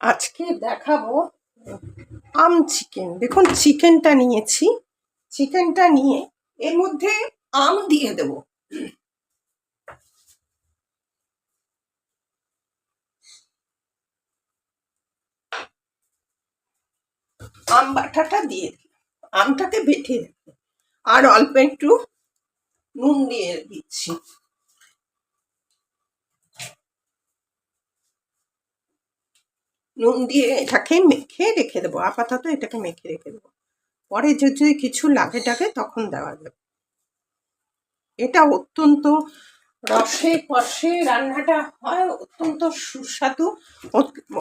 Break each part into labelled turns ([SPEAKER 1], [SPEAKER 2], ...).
[SPEAKER 1] আজকে দেখাবো, আম চিকেন দেখুন চিকেনটা নিয়েছি। চিকেনটা নিয়ে এর মধ্যে আম দিয়ে দেব। আম বাটাটা দিয়ে আমটাকে বেটে আর অল্প একটু নুন দিয়ে দিচ্ছি। নুন দিয়ে এটাকে মেখে রেখে দেবো, আপাতত এটাকে মেখে রেখে দেবো। পরে যদি কিছু লাগে টাকে তখন দেওয়া যাবে। এটা অত্যন্ত রসে কষে রান্নাটা হয়, অত্যন্ত সুস্বাদু।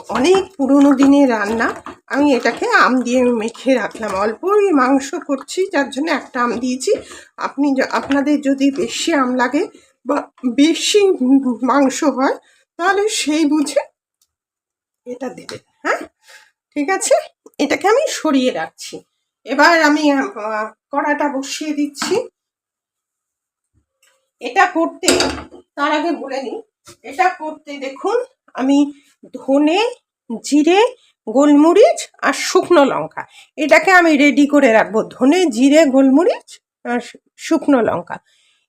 [SPEAKER 1] অনেক পুরনো দিনের রান্না। আমি এটাকে আম দিয়ে মেখে রাখলাম। অল্পই মাংস করছি, যার জন্য একটা আম দিয়েছি। আপনি আপনাদের যদি বেশি আম লাগে বা বেশি মাংস হয়, তাহলে সেই বুঝে এটা দেবেন হ্যাঁ? ঠিক আছে? এটাকে আমি সরিয়ে রাখছি। এবার আমি কড়াটা বসিয়ে দিচ্ছি। এটা করতে, তার আগে বলে নিই, এটা করতে দেখুন, আমি ধনে, জিরে, গোলমরিচ আর শুকনো লঙ্কা। এটাকে আমি রেডি করে রাখব। ধনে, জিরে, গোলমরিচ আর শুকনো লঙ্কা।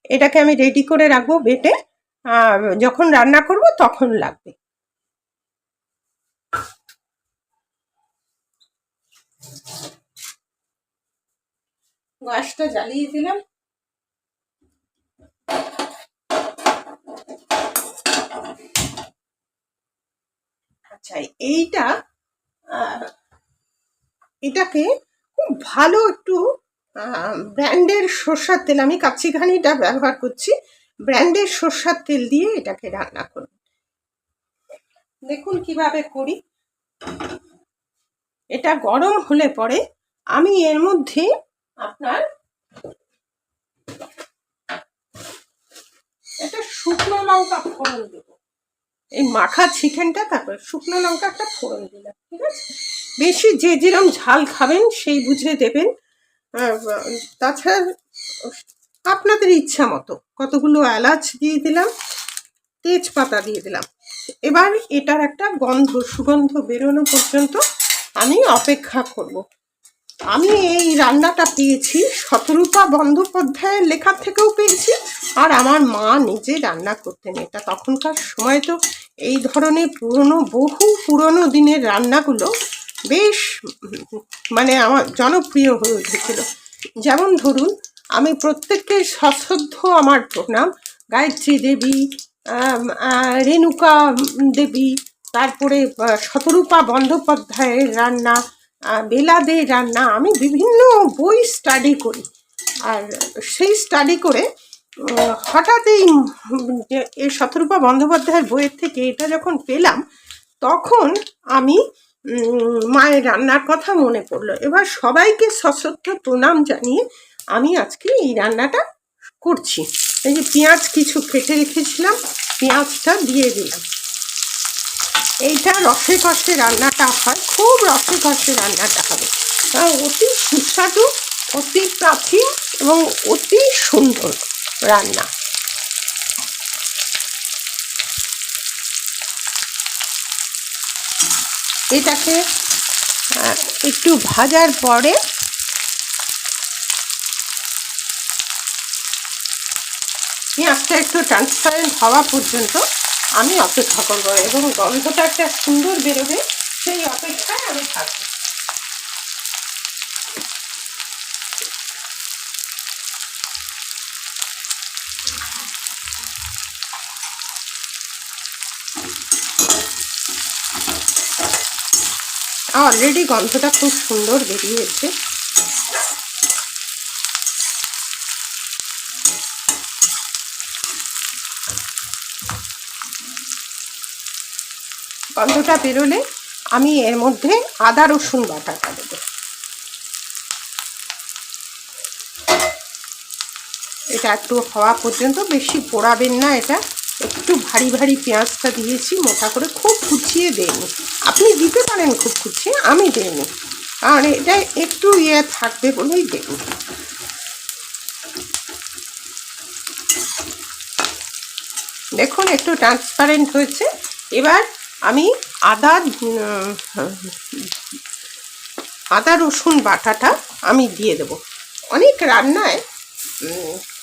[SPEAKER 1] এটাকে আমি রেডি করে রাখব, বেটে যখন রান্না করব তখন লাগবে। গ্যাসটা জ্বালিয়ে দিলাম। আচ্ছা এইটা এটাকে খুব ভালো একটু ব্র্যান্ডের সর্ষার তেল, আমি কাচ্চিঘানিটা ব্যবহার করছি, ব্র্যান্ডের সর্ষার তেল দিয়ে এটাকে রান্না করুন। দেখুন কীভাবে করি। এটা গরম হলে পরে আমি এর মধ্যে আপনার একটা শুকনো লঙ্কা ফোড়ন দেবো। এই মাখা চিকেনটা, তারপরে শুকনো লঙ্কা একটা ফোড়ন দিলাম, ঠিক আছে? বেশি যে যেরকম ঝাল খাবেন, সেই বুঝে দেবেন। তাছাড়া আপনাদের ইচ্ছা মতো কতগুলো এলাচ দিয়ে দিলাম, তেজপাতা দিয়ে দিলাম। এবার এটার একটা গন্ধ, সুগন্ধ বেরোনো পর্যন্ত আমি অপেক্ষা করব। আমি এই রান্নাটা পেয়েছি, শতরূপা বন্দ্যোপাধ্যায়ের লেখা থেকেও পেয়েছি, আর আমার মা নিজে রান্না করতেন এটা। তখনকার সময় তো এই ধরনের পুরনো, বহু পুরনো দিনের রান্নাগুলো বেশ মানে আমার জনপ্রিয় হয়ে উঠেছিল। যেমন ধরুন, আমি প্রত্যেককে সশ্রদ্ধ আমার প্রণাম। গায়ত্রী দেবী রেণুকা দেবী তারপরে শতরূপা বন্দ্যোপাধ্যায়ের রান্না বেলাদের রান্না, আমি বিভিন্ন বই স্টাডি করি। আর সেই স্টাডি করে হঠাৎ এই শতরূপা বন্দ্যোপাধ্যায়ের বইয়ের থেকে এটা যখন পেলাম, তখন আমি মায়ের রান্নার কথা মনে পড়ল। এবার সবাইকে সশ্রদ্ধ প্রণাম জানিয়ে আমি আজকে এই রান্নাটা করছি। এই যে, পেঁয়াজ কিছু কেটে রেখেছিলাম, পেঁয়াজটা দিয়ে দিলাম। এইটা রসে কষে রান্নাটা হয়, খুব রসে কষে রান্নাটা হবে। অতি সুস্বাদু, অতি প্রাচীন এবং অতি সুন্দর রান্না। এটাকে একটু ভাজার পরে পেঁয়াজটা একটু ট্রান্সপারেন্ট হওয়া পর্যন্ত আমি অপেক্ষা করব এবং গন্ধটা একটা সুন্দর বেরোবে, সেই অপেক্ষায় আমি থাকব। অলরেডি গন্ধটা খুব সুন্দর বেরিয়েছে। গন্ধটা বেরোলে আমি এর মধ্যে আদা, রসুন বাটাটা দেবো। এটা একটু হওয়া পর্যন্ত বেশি পোড়াবেন না এটা। একটু ভারী ভারী পেঁয়াজটা দিয়েছি, মোটা করে খুব কুচিয়ে দেয়নি আপনি দিতে পারেন খুব কুচিয়ে, আমি দেয়নি কারণ এটা একটু ইয়ে থাকবে বলেই দেয়নি দেখুন, একটু ট্রান্সপারেন্ট হয়েছে। এবার আমি আদা আদা, রসুন বাটাটা আমি দিয়ে দেব। অনেক রান্নায়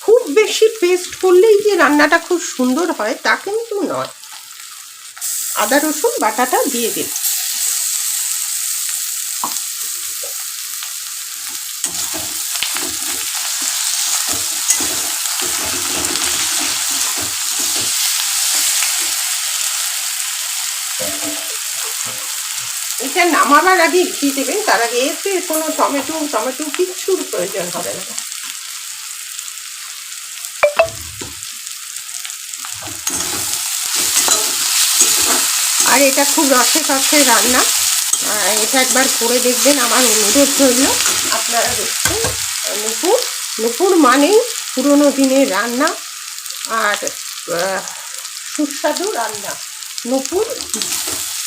[SPEAKER 1] খুব বেশি পেস্ট করলেই যে রান্নাটা খুব সুন্দর হয় তা কিন্তু নয়। আদা, রসুন বাটাটা দিয়ে দিন এটা নামাবার আগে ঘি দেবেন তার আগে এতে কোনো টমেটো টমেটো কিচ্ছুর প্রয়োজন হবে না। আর এটা খুব রসে কষে রান্না। এটা একবার করে দেখবেন আমার অনুরোধ রইল। আপনারা দেখছেন নুপুর নুপুর মানেই পুরোনো দিনের রান্না আর সুস্বাদু রান্না। Nupur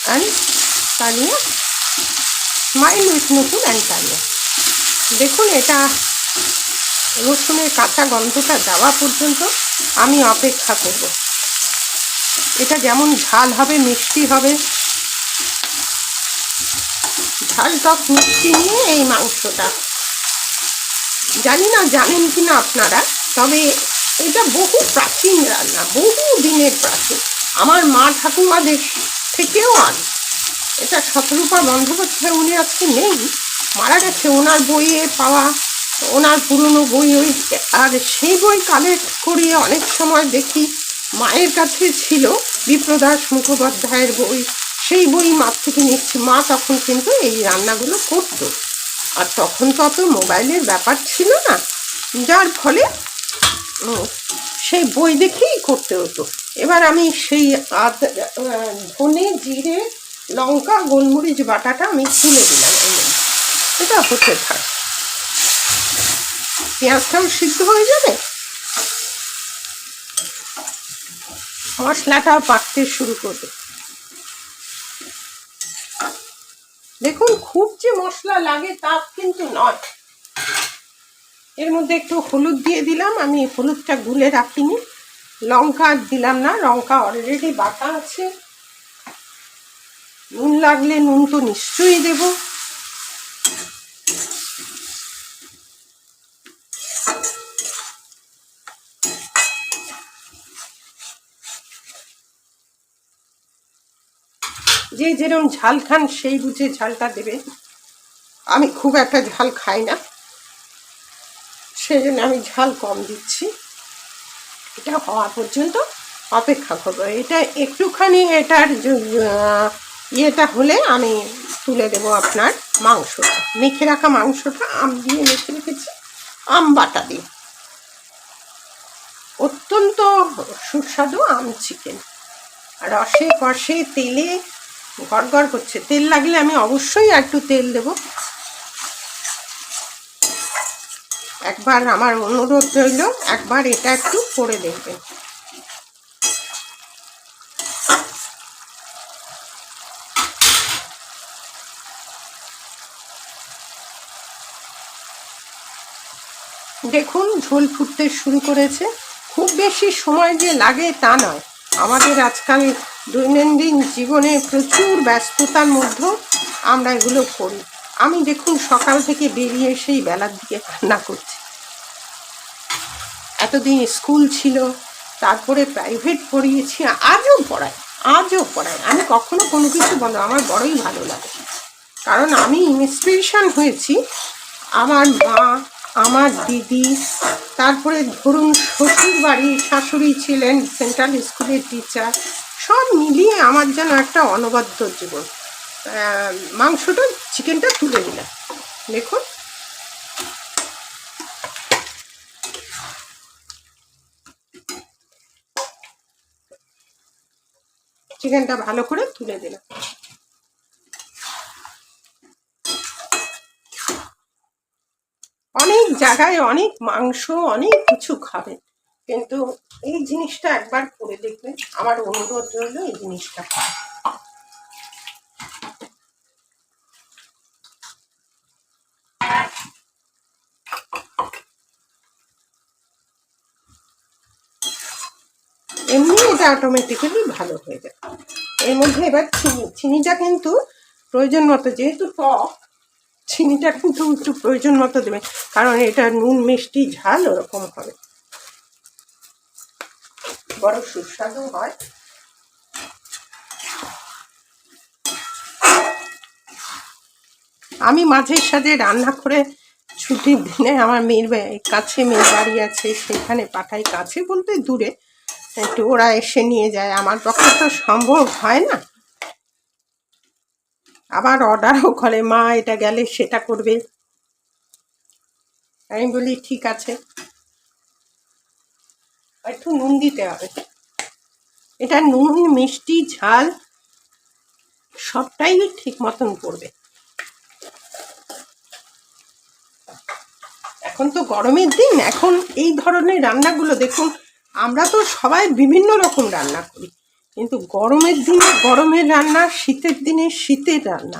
[SPEAKER 1] and Tania smile with Nupur and Tania দেখুন, এটা রসুনের কাঁচা গন্ধটা যাওয়া পর্যন্ত আমি অপেক্ষা করব। এটা যেমন ঝাল হবে, মিষ্টি হবে। ঝাল টক মিষ্টি নিয়ে এই মাংসটা। জানি না জানেন কি না আপনারা, তবে এটা বহু প্রাচীন রান্না, বহু দিনের প্রাচীন। আমার মা ঠাকুমাদের থেকেও আন এটা শতরূপা বন্দ্যোপাধ্যায় উনি আজকে নেই? মারা গেছে ওনার বইয়ে পাওয়া, ওনার পুরনো বই ওই, আর সেই বই কালেক্ট করিয়ে অনেক সময় দেখি মায়ের কাছে ছিল বিপ্রদাস মুখোপাধ্যায়ের বই। সেই বই মার থেকে নিচ্ছি। মা তখন কিন্তু এই রান্নাগুলো করতো। আর তখন তো অত মোবাইলের ব্যাপার ছিল না। যার ফলে সেই বই দেখেই করতে হতো। এবার আমি সেই আদ ধনে, জিরে লঙ্কা, গোলমরিচ, বাটাটা আমি তুলে দিলাম এটা হতে থাক। পেঁয়াজটাও সিদ্ধ হয়ে যাবে? মশলাটা পাকতে শুরু করবে। দেখুন, খুব যে মশলা লাগে তা কিন্তু নয়। এর মধ্যে একটু হলুদ দিয়ে দিলাম, আমি হলুদটা গুলে রাখিনি। লঙ্কা দিলাম না, লঙ্কা অলরেডি বাটা আছে। নুন লাগলে নুন তো নিশ্চয়ই দেব। যে যেরকম ঝাল খান, সেই বুঝে ঝালটা দেবে। আমি খুব একটা ঝাল খাই না সেই জন্য আমি ঝাল কম দিচ্ছি। এটা হওয়া পর্যন্ত অপেক্ষা করব। এটা একটুখানি এটার ইয়েটা হলে আমি তুলে দেব আপনার মাংসটা। মেখে রাখা মাংসটা আম দিয়ে মেখে রেখেছি, আম বাটা দিয়ে। অত্যন্ত সুস্বাদু আম চিকেন রসে কষে তেলে গড়গড় করছে। তেল লাগলে আমি অবশ্যই একটু তেল দেব। একবার আমার অনুরোধ রইল, একবার এটা একটু করে দেখবেন দেখুন ঝোল ফুটতে শুরু করেছে। খুব বেশি সময় যে লাগে তা নয়। আমাদের আজকাল দৈনন্দিন জীবনে প্রচুর ব্যস্ততার মধ্যেও আমরা এগুলো করি। আমি দেখুন সকাল থেকে বেরিয়ে সেই বেলার দিকে রান্না করছি। এতদিন স্কুল ছিল, তারপরে প্রাইভেট পড়িয়েছি, আজও পড়াই আজও পড়াই। আমি কখনো কোনো কিছু বলো, আমার বড়ই ভালো লাগে। কারণ আমি ইন্সপিরেশন হয়েছি। আমার মা আমার দিদি, তারপরে ধরুন শ্বশুর বাড়ি, শাশুড়ি ছিলেন, সেন্ট্রাল স্কুলের টিচার সব মিলিয়ে আমার যেন একটা অনবদ্য জীবন। মাংসটা চিকেনটা তুলে দিলাম দেখুন। চিকেনটা ভালো করে তুলে দিলাম অনেক জায়গায় অনেক মাংস, অনেক কিছু খাবে। কিন্তু এই জিনিসটা একবার করে দেখবেন, আমার অনুরোধ রইল এই জিনিসটা খান। এমনি এটা অটোমেটিক্যালি ভালো হয়ে যায়। এর মধ্যে এবার চিনি, চিনিটা কিন্তু প্রয়োজন মতো, যেহেতু টক চিনিটা কিন্তু একটু প্রয়োজন মতো দেবে কারণ এটা নুন মিষ্টি ঝাল ওরকম হবে। বড় সুস্বাদু হয়। আমি মাঝে সাঝে রান্না করে ছুটির দিনে আমার মেয়ের কাছে মেয়ের বাড়ি আছে, সেখানে পাঠাই, কাছে বলতে দূরে। একটু ওরা এসে নিয়ে যায়, আমার পক্ষে তো সম্ভব হয় না। আবার অর্ডারও করে, মা, এটা গেলে সেটা করবে। আমি বলি, ঠিক আছে। একটু নুন দিতে হবে। এটা নুন, মিষ্টি, ঝাল, সবটাই ঠিক মতন পড়বে এখন তো গরমের দিন, এখন এই ধরনের রান্নাগুলো দেখুন, আমরা তো সবাই বিভিন্ন রকম রান্না করি। কিন্তু গরমের দিনে গরমের রান্না, শীতের দিনে শীতের রান্না।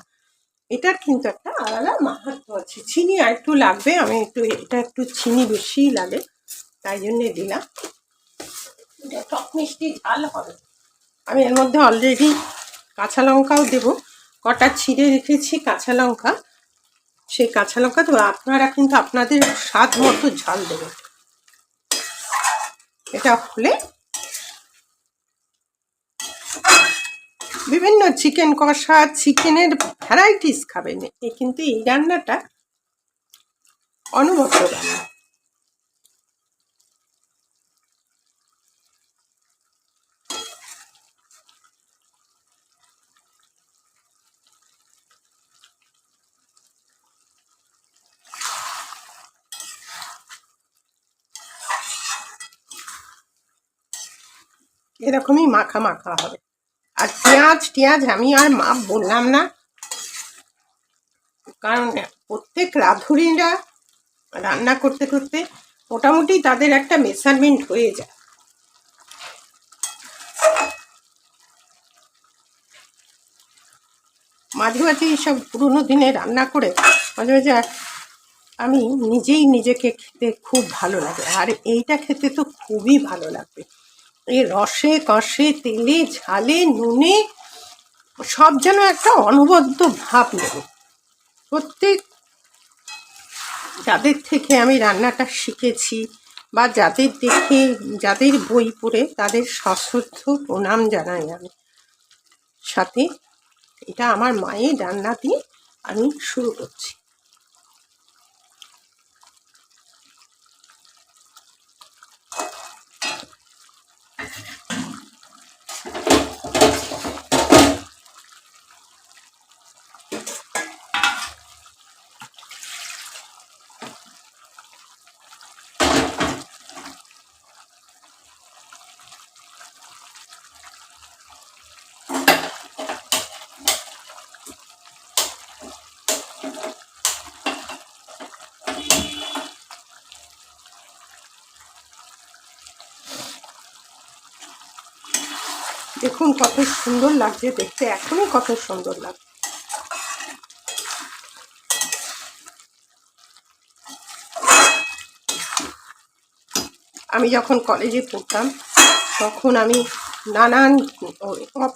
[SPEAKER 1] এটার কিন্তু একটা আলাদা মাহাত্ম আছে। চিনি আর একটু লাগবে, আমি একটু, এটা একটু চিনি বেশিই লাগে, তাই জন্যে দিলাম। এটা টক মিষ্টি ঝাল হবে। আমি এর মধ্যে অলরেডি কাঁচা লঙ্কাও দেবো। কটা ছিঁড়ে রেখেছি কাঁচা লঙ্কা। সেই কাঁচা লঙ্কা দেবো আপনারা কিন্তু আপনাদের স্বাদ মতো ঝাল দেবেন। এটা হলে বিভিন্ন চিকেন কষা, চিকেনের ভ্যারাইটিস খাবেন এ কিন্তু এই রান্নাটা অনবদ্য রান্না। এরকমই মাখা মাখা হবে। আর পেঁয়াজ টিয়াজ আমি আর মাপ বললাম না। কারণ প্রত্যেক রাঁধুনিরা রান্না করতে করতে মোটামুটি তাদের একটা মেজারমেন্ট হয়ে যায়। মাঝে মাঝে এইসব পুরোনো দিনে রান্না করে মাঝে মাঝে আমি নিজেই নিজেকে খেতে খুব ভালো লাগে। আর এইটা খেতে তো খুবই ভালো লাগবে। এই রসে, কষে, তেলে, ঝালে, নুনে, সব যেন একটা অনবদ্য ভাব নেবে। প্রত্যেক যাদের থেকে আমি রান্নাটা শিখেছি বা যাদের দেখে, যাদের বই পড়ে তাদের সশ্রদ্ধ প্রণাম জানাই আমি। সাথে এটা আমার মায়ের রান্না দিয়ে আমি শুরু করছি। দেখুন কত সুন্দর লাগছে দেখতে এখনই কত সুন্দর লাগছে। আমি যখন কলেজে পড়তাম, তখন আমি নানান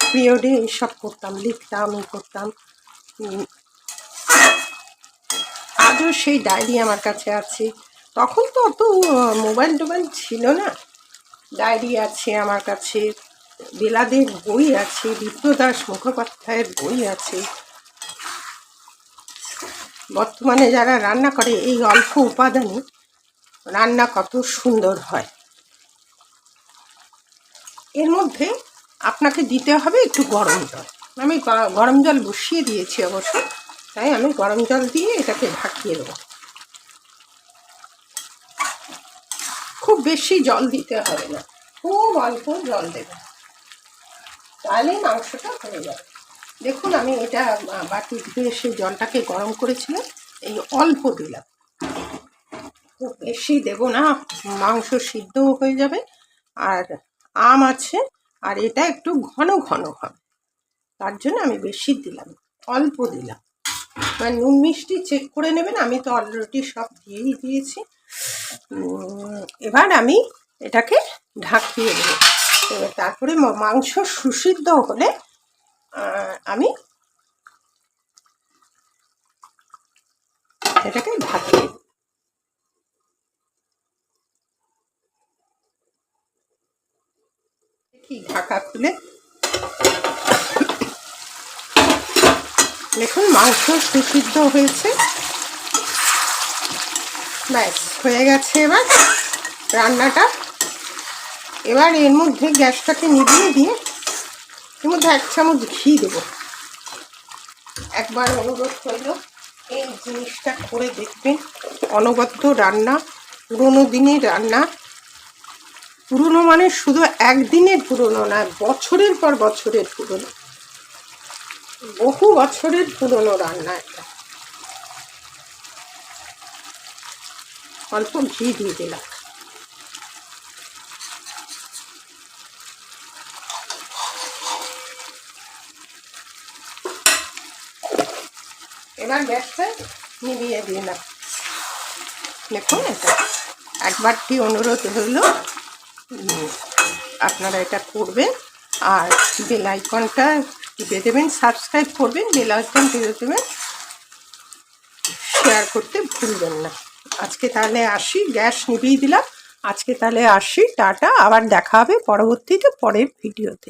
[SPEAKER 1] পিরিয়ডে এইসব করতাম, লিখতাম, ই করতাম। আজও সেই ডায়েরি আমার কাছে আছে। তখন তো অত মোবাইল টোবাইল ছিল না। ডায়েরি আছে আমার কাছে। বেলাদের বই আছে, বিপ্রদাস মুখোপাধ্যায়ের বই আছে। বর্তমানে যারা রান্না করে, এই অল্প উপাদানে রান্না কত সুন্দর হয়। এর মধ্যে আপনাকে দিতে হবে একটু গরম জল। আমি গরম জল বসিয়ে দিয়েছি অবশ্য, তাই আমি গরম জল দিয়ে এটাকে ঢাকিয়ে দেবো। খুব বেশি জল দিতে হবে না, খুব অল্প জল দেবে। তাহলে মাংসটা হয়ে যাবে। দেখুন, আমি এটা বাটি ধুয়ে সেই জলটাকে গরম করেছিলাম, এই অল্প দিলাম। বেশি দেব না, মাংস সিদ্ধও হয়ে যাবে, আর আম আছে, আর এটা একটু ঘন ঘন হবে। তার জন্য আমি বেশি দিলাম, অল্প দিলাম। মানে নুন মিষ্টি চেক করে নেবেন, আমি তো অলরেডি সব দিয়েই দিয়েছি। এবার আমি এটাকে ঢাকিয়ে দেবো। এবার তারপরে মাংস সুসিদ্ধ হলে আমি এটাকে ঢাকি কি ঢাকা খুলে। দেখুন মাংস সুসিদ্ধ হয়েছে। ব্যাস, হয়ে গেছে এবার রান্নাটা। এবার এর মধ্যে গ্যাসটাকে নিভিয়ে দিয়ে এর মধ্যে এক চামচ ঘি দেবো। একবার অনুরোধ করল এই জিনিসটা করে দেখবেন। অনবদ্য রান্না, পুরোনো দিনের রান্না। পুরনো মানে শুধু একদিনের পুরনো নয় বছরের পর বছরের পুরনো। বহু বছরের পুরনো রান্না এটা। অল্প ঘি দিয়ে দিলাম। এবার গ্যাসটা নিভিয়ে দিলাম দেখুন এটা। একবারটি অনুরোধ উম, আপনারা এটা করবেন আর বেল আইকনটা টিপে দেবেন সাবস্ক্রাইব করবেন বেল আইকন টিপে দেবেন। শেয়ার করতে ভুলবেন না। আজকে তাহলে আসি গ্যাস নিভিয়ে দিলাম। আজকে তাহলে আসি টাটা। আবার দেখা হবে পরবর্তীতে পরের ভিডিওতে।